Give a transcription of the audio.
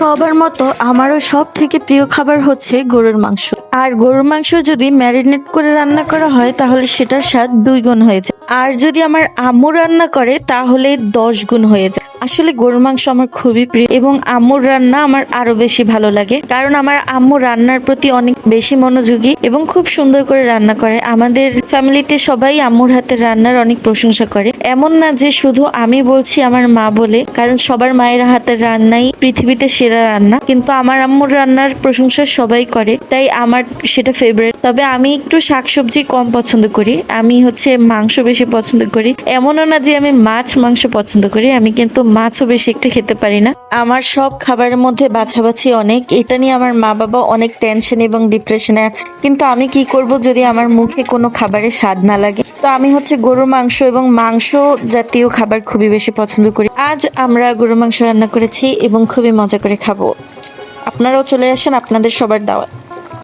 সবার মতো আমারও সব থেকে প্রিয় খাবার হচ্ছে গরুর মাংস। আর গরুর মাংস যদি ম্যারিনেট করে রান্না করা হয়, তাহলে সেটার স্বাদ দুই গুণ হয়ে যায়। আর যদি আমার আম্মু রান্না করে, তাহলে দশ গুণ হয়ে যায়। আসলে গরুর মাংস আমার খুবই প্রিয় এবং আম্মুর রান্না আমার আরও বেশি ভালো লাগে। কারণ আমার আম্মু রান্নার প্রতি অনেক বেশি মনোযোগী এবং খুব সুন্দর করে রান্না করে। আমাদের ফ্যামিলিতে সবাই আম্মুর হাতের রান্নার অনেক প্রশংসা করে। এমন না যে শুধু আমি বলছি আমার মা বলে, কারণ সবার মায়ের হাতের রান্নাই পৃথিবীতে সেরা রান্না। কিন্তু আমার আম্মুর রান্নার প্রশংসা সবাই করে, তাই আমার সেটা ফেভারিট তবে আমি একটু শাকসবজি কম পছন্দ করি, আমি হচ্ছে মাংস বেশি পছন্দ করি। এমনও না যে আমি মাছ মাংস পছন্দ করি, আমি কিন্তু মাছও বেশি একটু খেতে পারি না। আমার সব খাবারের মধ্যে বাছাবাছি অনেক। এটা নিয়ে আমার মা বাবা অনেক টেনশন এবং ডিপ্রেশনে আছে। কিন্তু আমি কি করব যদি আমার মুখে কোনো খাবারের স্বাদ না লাগে? তো আমি হচ্ছে গরুর মাংস এবং মাংস জাতীয় খাবার খুবই বেশি পছন্দ করি। আজ আমরা গরুর মাংস রান্না করেছি এবং খুবই মজা করে খাব। আপনারাও চলে আসেন আপনাদের সবার দাওয়াত।